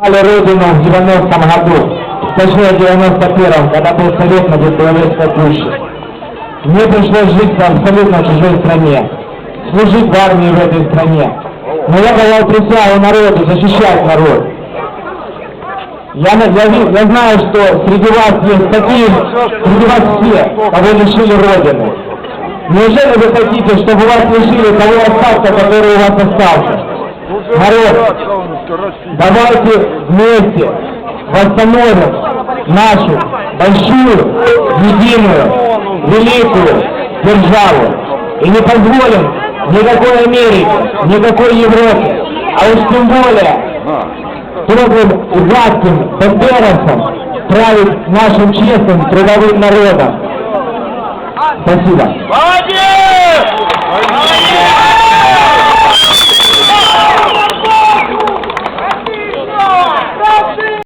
Стали родину в 90-м году, точнее в 91-м, когда был совет на Беловежской пуще. Мне пришлось жить в абсолютно чужой стране, служить в армии в этой стране. Но я давал присягу народу, защищать народ. Я, я, я знаю, что среди вас есть такие, среди вас все, кого лишили Родины. Неужели вы хотите, чтобы вас лишили того остатка, который у вас остался? Народ, Давайте вместе восстановим нашу большую, единую, великую державу. И не позволим никакой Америке, никакой Европе, а уж тем более трудным ужасным бандеровцам править нашим честным трудовым народом. Спасибо. Молодец!